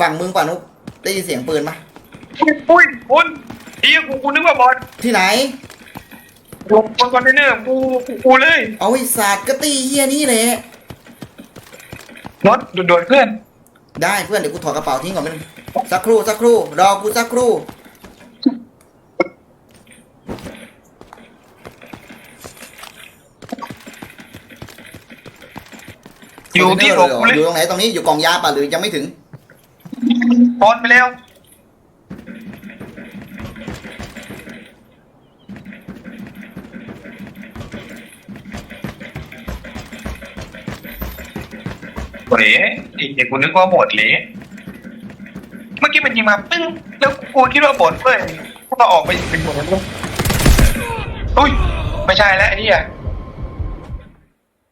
ฝั่งมึงป่ะนุกได้ยินเสียงปืนปะอุ้ยอุ้ยคุณเฮียกูกูนึกว่าบอลที่ไหนลงบนคอนเทนเนอร์กูกูกูเลยเอาไอ้ศาสตร์ก็ตีเฮียนี่แหละน็อตโดดๆเพื่อนได้เพื่อนเดี๋ยวกูถอดกระเป๋าทิ้งก่อนมันงสักครู่สักครู่รอกูสักครู่อยู่ที่หลบกูเลยอยู่ตรงไหนตรงนี้อยู่กองยาป่ะหรือยังไม่ถึง พอนไปแล้วเฮ้ยอีกเด็กกูนึกว่าบทเลยเมื่อกี้มันยิงมาปึ้งแล้วกูคิดว่าบทเพื่อนพวกเราออกไปเป็นบทแล้วอุ้ยไม่ใช่แล้วไอ้เหี้ย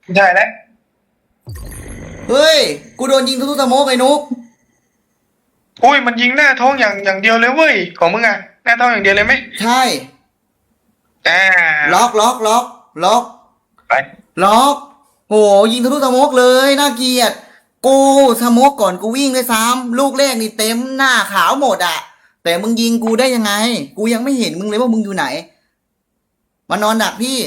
ไม่ใช่แล้ว เฮ้ย กูโดนยิงทุกๆสโมกไอ้นุก โอ้ยมันยิงหน้าท้องอย่างอย่างเดียวเลยเว้ยของมึงอะหน้าท้องอย่างเดียวเลยไหมใช่แอ่ล็อกล็อกล็อกล็อกไปล็อกโอ้ยิงทะลุสโมกเลยน่าเกลียดกูสโมกก่อนกูวิ่งด้ยซ้ำลูกแรกนี่เต็มหน้าขาวหมดอะแต่มึงยิงกูได้ยังไง กูยังไม่เห็นมึงเลยว่ามึงอยู่ไหน มันนอนดักพี่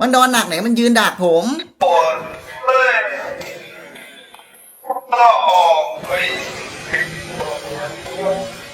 มันนอนหนักไหนมันยืนดักผมปวดเมื่อยก็ออกไป Amen.